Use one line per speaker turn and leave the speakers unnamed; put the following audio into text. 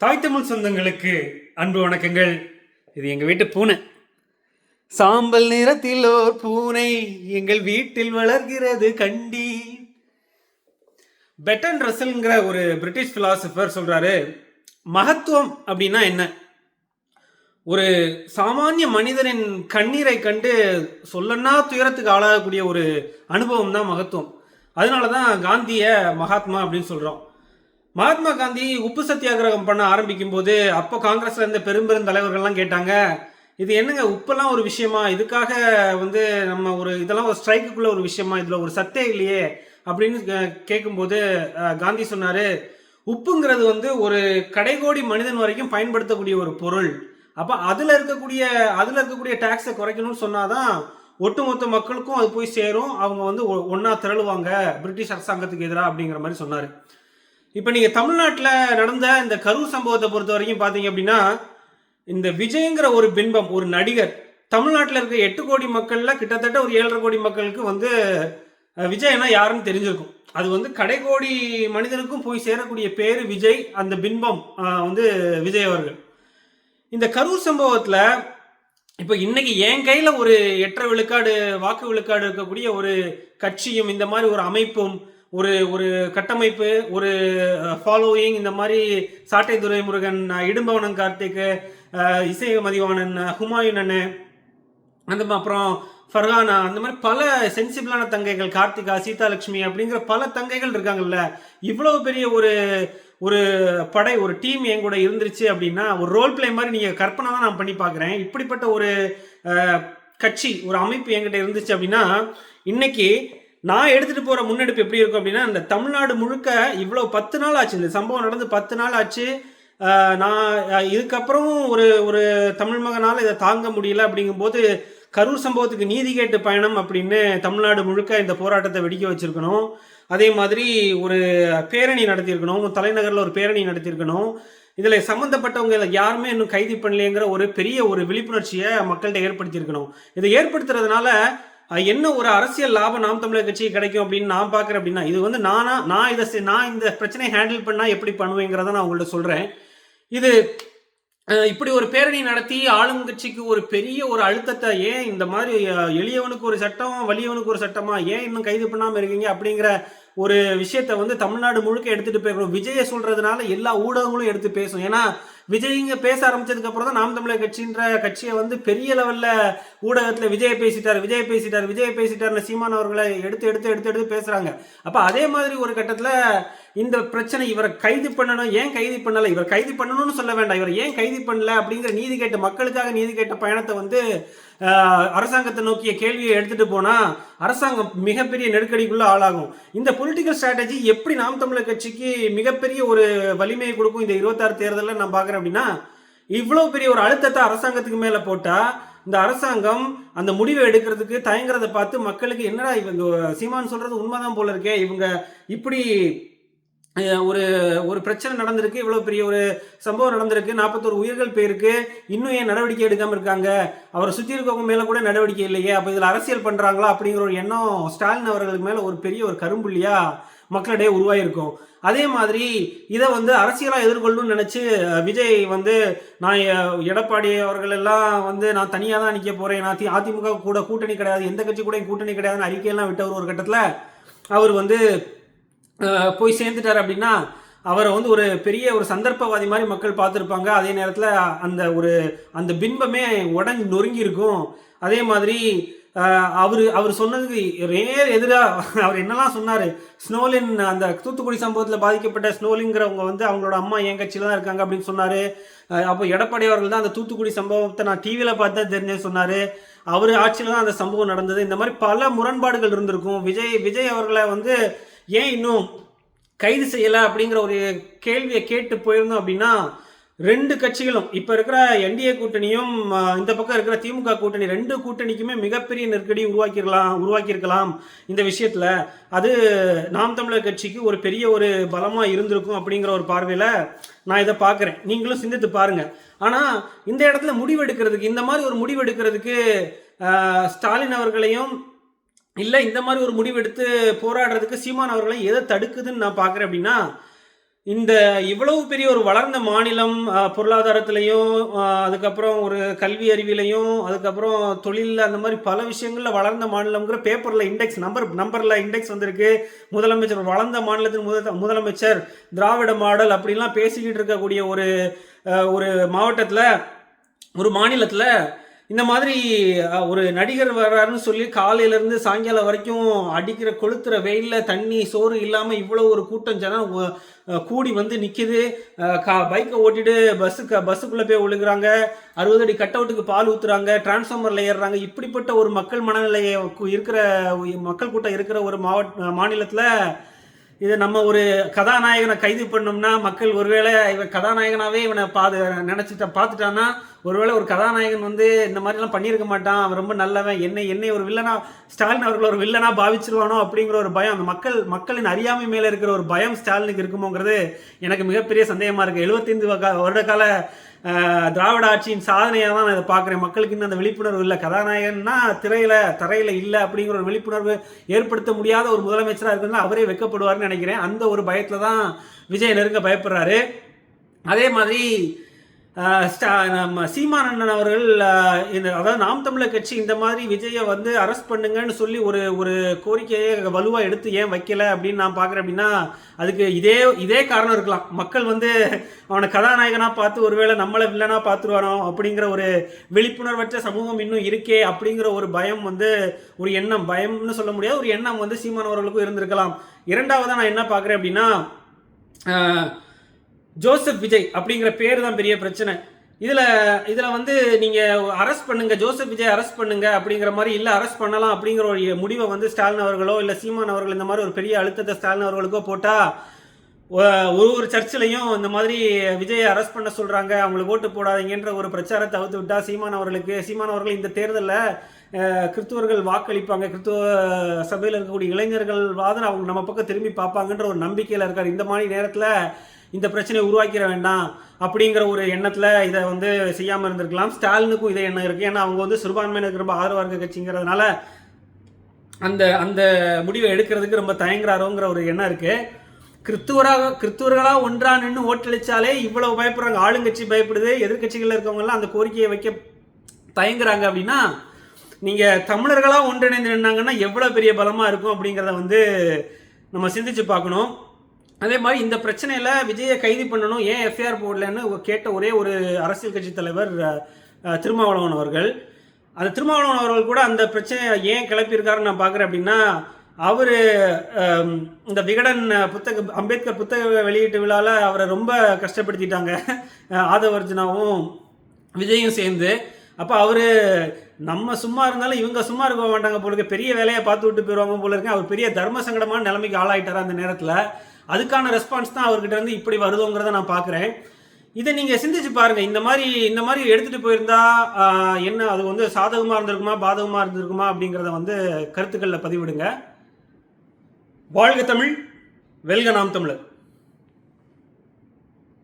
தாய் தமிழ் சொந்தங்களுக்கு அன்பு வணக்கங்கள். இது எங்கள் வீட்டு பூனை. சாம்பல் நிறத்தில் ஓர் பூனை எங்கள் வீட்டில் வளர்கிறது கண்டி பெட்டன் ரசல்ங்கிற ஒரு பிரிட்டிஷ் பிலாசபர் சொல்றாரு மகத்துவம் அப்படின்னா என்ன? ஒரு சாமானிய மனிதனின் கண்ணீரை கண்டு சொல்லனா துயரத்துக்கு ஆளாகக்கூடிய ஒரு அனுபவம் தான் மகத்துவம். அதனால தான் காந்தியை மகாத்மா அப்படின்னு சொல்கிறோம் மகாத்மா காந்தி உப்பு சத்தியாகிரகம் பண்ண ஆரம்பிக்கும் போது அப்போ காங்கிரஸ்ல இருந்த பெரும்பெரும் தலைவர்கள்லாம் கேட்டாங்க இது என்னங்க உப்பெல்லாம் ஒரு விஷயமா? இதுக்காக வந்து நம்ம ஒரு இதெல்லாம் ஒரு ஸ்ட்ரைக்குள்ள ஒரு விஷயமா? இதில் ஒரு சத்தே இல்லையே? அப்படின்னு கே- கேட்கும்போது காந்தி சொன்னாரு உப்புங்கிறது வந்து ஒரு கடைகோடி மனிதன் வரைக்கும் பயன்படுத்தக்கூடிய ஒரு பொருள். அப்போ அதில் இருக்கக்கூடிய அதில் இருக்கக்கூடிய டேக்ஸை குறைக்கணும்னு சொன்னாதான் ஒட்டுமொத்த மக்களுக்கும் அது போய் சேரும். அவங்க வந்து ஒன்றா திரளுவாங்க பிரிட்டிஷ் அரசாங்கத்துக்கு எதிராக அப்படிங்கிற மாதிரி சொன்னார். இப்போ நீங்கள் தமிழ்நாட்டில் நடந்த இந்த கரூர் சம்பவத்தை பொறுத்த வரைக்கும் பார்த்தீங்க அப்படின்னா இந்த விஜய்ங்கிற ஒரு பின்பம் ஒரு நடிகர் தமிழ்நாட்டில் இருக்க எட்டு கோடி மக்களில் கிட்டத்தட்ட ஒரு ஏழரை கோடி மக்களுக்கு வந்து விஜய்னா யாருன்னு தெரிஞ்சிருக்கும். அது வந்து கடைகோடி மனிதனுக்கும் போய் சேரக்கூடிய பேர் விஜய் அந்த பின்பம் வந்து விஜய் அவர்கள். இந்த கரூர் சம்பவத்தில் இப்போ இன்னைக்கு என் கையில் ஒரு எட்டரை விழுக்காடு வாக்கு விழுக்காடு இருக்கக்கூடிய ஒரு கட்சியும் இந்த மாதிரி ஒரு அமைப்பும் ஒரு ஒரு கட்டமைப்பு ஒரு ஃபாலோயிங் இந்த மாதிரி சாட்டை துரைமுருகன் முருகன் இடும்பவனன் கார்த்திக் இசை மதிவாணன் ஹுமாயூன் அண்ணன் அந்த அப்புறம் ஃபர்ஹானா அந்த மாதிரி பல சென்சிபிளான தங்கைகள் கார்த்திகா சீதாலட்சுமி அப்படிங்கிற பல தங்கைகள் இருக்காங்கல்ல. இவ்வளவு பெரிய ஒரு ஒரு படை ஒரு டீம் என் கூட இருந்துருச்சு அப்படின்னா ஒரு ரோல் பிளே மாதிரி நீங்கள் கற்பனை தான் நான் பண்ணி பார்க்குறேன் இப்படிப்பட்ட ஒரு கட்சி ஒரு அமைப்பு என்கிட்ட இருந்துச்சு அப்படின்னா இன்னைக்கு நான் எடுத்துகிட்டு போகிற முன்னெடுப்பு எப்படி இருக்கும் அப்படின்னா இந்த தமிழ்நாடு முழுக்க இவ்வளோ பத்து நாள் ஆச்சு. இந்த சம்பவம் நடந்து பத்து நாள் ஆச்சு. நான் இதுக்கப்புறம் ஒரு ஒரு தமிழ் மகனால் இதை தாங்க முடியல அப்படிங்கும்போது கரூர் சம்பவத்துக்கு நீதி கேட்டு பயணம் அப்படின்னு தமிழ்நாடு முழுக்க இந்த போராட்டத்தை வெடிக்க வச்சிருக்கணும். அதே மாதிரி ஒரு பேரணி நடத்தியிருக்கணும். தலைநகரில் ஒரு பேரணி நடத்தியிருக்கணும். இதில் சம்மந்தப்பட்டவங்க இதில் யாருமே இன்னும் கைது பண்ணலைங்கிற ஒரு பெரிய ஒரு விழிப்புணர்ச்சியை மக்கள்கிட்ட ஏற்படுத்தியிருக்கணும். இதை ஏற்படுத்துறதுனால என்ன ஒரு அரசியல் லாபம் நாம் தமிழர் கட்சிக்கு கிடைக்கும் அப்படின்னு நான் பார்க்குறேன் அப்படின்னா இது வந்து நானா நான் இதை நான் இந்த பிரச்சனையை ஹேண்டில் பண்ணால் எப்படி பண்ணுவேங்கிறத நான் உங்கள்ட்ட சொல்கிறேன் இது இப்படி ஒரு பேரணி நடத்தி ஆளுங்கட்சிக்கு ஒரு பெரிய ஒரு அழுத்தத்தை ஏன் இந்த மாதிரி எளியவனுக்கு ஒரு சட்டம் வலியவனுக்கு ஒரு சட்டமா ஏன் இன்னும் கைது பண்ணாமல் இருக்கீங்க அப்படிங்கிற ஒரு விஷயத்தை வந்து தமிழ்நாடு முழுக்க எடுத்துட்டு போயிருக்கணும் விஜயை சொல்றதுனால எல்லா ஊடகங்களும் எடுத்து பேசும். ஏன்னா விஜய்ங்க பேச ஆரம்பிச்சதுக்கு அப்புறம் தான் நாம் தமிழர் கட்சின்ற கட்சியை வந்து பெரிய லெவல்ல ஊடகத்துல விஜய் பேசிட்டார் விஜய் பேசிட்டார் விஜய் பேசிட்டார்னு சீமான் அவர்களை எடுத்து எடுத்து எடுத்து எடுத்து பேசுறாங்க. அப்ப அதே மாதிரி ஒரு கட்டத்துல இந்த பிரச்சனை இவரை கைது பண்ணணும். ஏன் கைது பண்ணல? இவர் கைது பண்ணணும்னு சொல்ல வேண்டாம். இவர் ஏன் கைது பண்ணல? அப்படிங்கிற நீதி கேட்ட மக்களுக்காக நீதி கேட்ட பயணத்தை வந்து அரசாங்கத்தை நோக்கிய கேள்வியை எடுத்துட்டு போனா அரசாங்கம் மிகப்பெரிய நெருக்கடிக்குள்ள ஆளாகும். இந்த பொலிட்டிக்கல் ஸ்ட்ராட்டஜி எப்படி நாம் தமிழர் கட்சிக்கு மிகப்பெரிய ஒரு வலிமையை கொடுக்கும்? இந்த இருபத்தாறு தேர்தலில் நான் பார்க்குறேன் அப்படின்னா இவ்வளோ பெரிய ஒரு அழுத்தத்தை அரசாங்கத்துக்கு மேலே போட்டால் இந்த அரசாங்கம் அந்த முடிவை எடுக்கிறதுக்கு தயங்குறதை பார்த்து மக்களுக்கு என்னடா இவங்க சீமான் சொல்றது உண்மைதான் போல இருக்கே இவங்க இப்படி ஒரு ஒரு பிரச்சனை நடந்திருக்கு இவ்வளோ பெரிய ஒரு சம்பவம் நடந்திருக்கு நாற்பத்தோரு உயிர்கள் போயிருக்கு இன்னும் ஏன் நடவடிக்கை எடுக்காமல் இருக்காங்க? அவரை சுற்றி இருக்கவங்க மேலே கூட நடவடிக்கை இல்லையே அப்போ இதில் அரசியல் பண்ணுறாங்களா அப்படிங்கிற ஒரு எண்ணம் ஸ்டாலின் அவர்களுக்கு மேலே ஒரு பெரிய ஒரு கரும்புள்ளியா மக்களிடையே உருவாயிருக்கும். அதே மாதிரி இதை வந்து அரசியலாக எதிர்கொள்ளணும்னு நினச்சி விஜய் வந்து நான் எடப்பாடி அவர்கள் எல்லாம் வந்து நான் தனியாக தான் நிற்க போகிறேன் நான் அதிமுக கூட கூட்டணி கிடையாது எந்த கட்சி கூட கூட்டணி கிடையாதுன்னு அறிக்கையெல்லாம் விட்டவர் ஒரு கட்டத்தில் அவர் வந்து போய் சேர்ந்துட்டார் அப்படின்னா அவரை வந்து ஒரு பெரிய ஒரு சந்தர்ப்பவாதி மாதிரி மக்கள் பார்த்துருப்பாங்க. அதே நேரத்தில் அந்த ஒரு அந்த பின்பமே உடஞ்சி நொறுங்கியிருக்கும். அதே மாதிரி அவர் அவர் சொன்னதுக்கு நேர் எதிராக அவர் என்னெல்லாம் சொன்னார்? ஸ்னோலின் அந்த தூத்துக்குடி சம்பவத்தில் பாதிக்கப்பட்ட ஸ்னோலிங்கிறவங்க வந்து அவங்களோட அம்மா என் கட்சியில் தான் இருக்காங்க அப்படின்னு சொன்னார். அப்போ எடப்பாடி அவர்கள் தான் அந்த தூத்துக்குடி சம்பவத்தை நான் டிவியில் பார்த்து தான் தெரிஞ்சேன் சொன்னார். அவர் ஆட்சியில் தான் அந்த சம்பவம் நடந்தது. இந்த மாதிரி பல முரண்பாடுகள் இருந்திருக்கும். விஜய் விஜய் அவர்களை வந்து ஏன் இன்னும் கைது செய்யலை அப்படிங்கிற ஒரு கேள்வியை கேட்டு போயிருந்தோம் அப்படின்னா ரெண்டு கட்சிகளும் இப்போ இருக்கிற என்டிஏ கூட்டணியும் இந்த பக்கம் இருக்கிற திமுக கூட்டணி ரெண்டு கூட்டணிக்குமே மிகப்பெரிய நெருக்கடி உருவாக்கிடலாம் உருவாக்கியிருக்கலாம் இந்த விஷயத்தில். அது நாம் தமிழர் கட்சிக்கு ஒரு பெரிய ஒரு பலமாக இருந்திருக்கும் அப்படிங்கிற ஒரு பார்வையில் நான் இதை பார்க்குறேன். நீங்களும் சிந்தித்து பாருங்கள் ஆனால் இந்த இடத்துல முடிவெடுக்கிறதுக்கு இந்த மாதிரி ஒரு முடிவெடுக்கிறதுக்கு ஸ்டாலின் அவர்களையும் இல்லை இந்த மாதிரி ஒரு முடிவெடுத்து போராடுறதுக்கு சீமான் அவர்களை எதை தடுக்குதுன்னு நான் பார்க்குறேன் அப்படின்னா இந்த இவ்வளவு பெரிய ஒரு வளர்ந்த மாநிலம் பொருளாதாரத்திலையும் அதுக்கப்புறம் ஒரு கல்வி அறிவிலையும் அதுக்கப்புறம் தொழிலில் அந்த மாதிரி பல விஷயங்களில் வளர்ந்த மாநிலங்கிற பேப்பரில் இண்டெக்ஸ் நம்பர் நம்பரில் இண்டெக்ஸ் வந்திருக்கு. முதலமைச்சர் வளர்ந்த மாநிலத்தின் முதல் முதலமைச்சர் திராவிட மாடல் அப்படின்லாம் பேசிக்கிட்டு இருக்கக்கூடிய ஒரு ஒரு மாவட்டத்தில் ஒரு மாநிலத்தில் இந்த மாதிரி ஒரு நடிகர் வர்றாருன்னு சொல்லி காலையிலேருந்து சாயங்காலம் வரைக்கும் அடிக்கிற கொளுத்துற வெயிலில் தண்ணி சோறு இல்லாமல் இவ்வளோ ஒரு கூட்டம் ஜனம் கூடி வந்து நிற்கிது கா பைக்கை ஓட்டிட்டு பஸ்ஸுக்கு பஸ்ஸுக்குள்ளே போய் விழுகிறாங்க அறுபது அடி கட் அவுட்டுக்கு பால் ஊற்றுறாங்க டிரான்ஸ்ஃபார்மரில் ஏறுறாங்க. இப்படிப்பட்ட ஒரு மக்கள் மனநிலையை இருக்கிற மக்கள் கூட்டம் இருக்கிற ஒரு மாவட்ட மாநிலத்தில் இது நம்ம ஒரு கதாநாயகனை கைது பண்ணோம்னா மக்கள் ஒருவேளை இவன் கதாநாயகனாகவே இவனை பாது நினச்சிட்ட பார்த்துட்டான்னா ஒருவேளை ஒரு கதாநாயகன் வந்து இந்த மாதிரிலாம் பண்ணியிருக்க மாட்டான். அவன் ரொம்ப நல்லவன். என்னை என்னை ஒரு வில்லனா ஸ்டாலின் அவர்கள் ஒரு வில்லனா பாவிச்சிருவானோ அப்படிங்கிற ஒரு பயம். அந்த மக்கள் மக்களின் அறியாமை மேலே இருக்கிற ஒரு பயம் ஸ்டாலினுக்கு இருக்குமோங்கிறது எனக்கு மிகப்பெரிய சந்தேகமாக இருக்குது எழுபத்தைந்து வருட கால திராவிட ஆட்சியின் சாதனையாக தான் நான் இதை பார்க்குறேன். மக்களுக்கு இன்னும் அந்த விழிப்புணர்வு இல்லை. கதாநாயகன்னா திரையில தரையில் இல்லை அப்படிங்கிற ஒரு விழிப்புணர்வு ஏற்படுத்த முடியாத ஒரு முதலமைச்சராக இருக்குன்னா அவரே வெக்கப்படுவார்னு நினைக்கிறேன். அந்த ஒரு பயத்தில் தான் விஜய் நெருங்க பயப்படுறாரு. அதே மாதிரி ஆஹ், ஸ்டா- நம்ம அவர்கள் இந்த அதாவது நாம் தமிழர் கட்சி இந்த மாதிரி விஜயை வந்து அரெஸ்ட் பண்ணுங்கன்னு சொல்லி ஒரு ஒரு கோரிக்கையை வலுவாக எடுத்து ஏன் வைக்கல அப்படின்னு நான் பார்க்குறேன் அப்படின்னா அதுக்கு இதே இதே காரணம் இருக்கலாம். மக்கள் வந்து அவனை கதாநாயகனாக பார்த்து ஒருவேளை நம்மளை வில்லனாக பார்த்துருவானோ அப்படிங்கிற ஒரு விழிப்புணர்வற்ற சமூகம் இன்னும் இருக்கே அப்படிங்கிற ஒரு பயம் வந்து ஒரு எண்ணம் பயம்னு சொல்ல முடியாது. ஒரு எண்ணம் வந்து சீமானவர்களுக்கும் இருந்திருக்கலாம். இரண்டாவதாக நான் என்ன பார்க்குறேன் அப்படின்னா ஜோசப் விஜய் அப்படிங்கிற பேர் தான் பெரிய பிரச்சனை. இதில் இதில் வந்து நீங்கள் அரெஸ்ட் பண்ணுங்கள் ஜோசப் விஜய் அரெஸ்ட் பண்ணுங்க அப்படிங்கிற மாதிரி இல்லை அரெஸ்ட் பண்ணலாம் அப்படிங்கிற ஒரு முடிவை வந்து ஸ்டாலின் அவர்களோ இல்லை சீமான் அவர்கள் இந்த மாதிரி ஒரு பெரிய அழுத்தத்தை ஸ்டாலின் அவர்களுக்கோ போட்டால் ஒரு ஒரு சர்ச்சிலையும் இந்த மாதிரி விஜயை அரெஸ்ட் பண்ண சொல்கிறாங்க அவங்களுக்கு ஓட்டு போடாதீங்கன்ற ஒரு பிரச்சாரத்தை அவுத்து விட்டால் சீமான் அவர்களுக்கு சீமான் அவர்கள் இந்த தேர்தலில் கிறிஸ்துவர்கள் வாக்களிப்பாங்க. கிறிஸ்துவ சபையில் இருக்கக்கூடிய இளைஞர்கள் வாதம் அவங்க நம்ம பக்கம் திரும்பி பார்ப்பாங்கன்ற ஒரு நம்பிக்கையில் இருக்கார். இந்த மாதிரி நேரத்தில் இந்த பிரச்சனையை உருவாக்கிட வேண்டாம் அப்படிங்கிற ஒரு எண்ணத்தில் இதை வந்து செய்யாமல் இருந்திருக்கலாம். ஸ்டாலினுக்கும் இதே எண்ணம் இருக்குது ஏன்னா அவங்க வந்து சிறுபான்மையினருக்கு ரொம்ப ஆதரவாக இருக்க கட்சிங்கிறதுனால அந்த அந்த முடிவை எடுக்கிறதுக்கு ரொம்ப தயங்குறாரோங்கிற ஒரு எண்ணம் இருக்குது கிறித்துவராக கிறித்துவர்களாக ஒன்றா நின்று ஓட்டளிச்சாலே இவ்வளவு பயப்படுறாங்க. ஆளுங்கட்சி பயப்படுது. எதிர்க்கட்சிகளில் இருக்கவங்கலாம் அந்த கோரிக்கையை வைக்க தயங்குறாங்க அப்படின்னா நீங்கள் தமிழர்களாக ஒன்றிணைந்து நின்னாங்கன்னா எவ்வளோ பெரிய பலமாக இருக்கும் அப்படிங்கிறத வந்து நம்ம சிந்திச்சு பார்க்கணும். அதே மாதிரி இந்த பிரச்சனையில் விஜயை கைது பண்ணணும் ஏன் எஃப்ஐஆர் போடலன்னு கேட்ட ஒரே ஒரு அரசியல் கட்சி தலைவர் திருமாவளவன் அவர்கள். அந்த திருமாவளவன் அவர்கள் கூட அந்த பிரச்சனையை ஏன் கிளப்பியிருக்காருன்னு நான் பார்க்குறேன் அப்படின்னா அவர் இந்த விகடன் புத்தக அம்பேத்கர் புத்தக வெளியீட்டு விழாவில் அவரை ரொம்ப கஷ்டப்படுத்திட்டாங்க. ஆதவர்ஜனாவும் விஜயும் சேர்ந்து. அப்போ அவர் நம்ம சும்மா இருந்தாலும் இவங்க சும்மா இருக்க மாட்டாங்க போல இருக்கு. பெரிய வேலையை பார்த்து விட்டு போயிடுவாங்க போல இருக்கு. அவர் பெரிய தர்ம சங்கடமான நிலைமைக்கு ஆளாயிட்டார் அந்த நேரத்தில். அதுக்கான ரெஸ்பான்ஸ் தான் அவர்கிட்ட இருந்து இப்படி வருதோங்கிறத நான் பார்க்குறேன். இதை நீங்கள் சிந்திச்சு பாருங்க. இந்த மாதிரி இந்த மாதிரி எடுத்துகிட்டு போயிருந்தா என்ன அது வந்து சாதகமாக இருந்திருக்குமா பாதகமாக இருந்திருக்குமா அப்படிங்கிறத வந்து கருத்துக்களில் பதிவிடுங்க. வாழ்க தமிழ் வெல்க நாம் தமிழர்.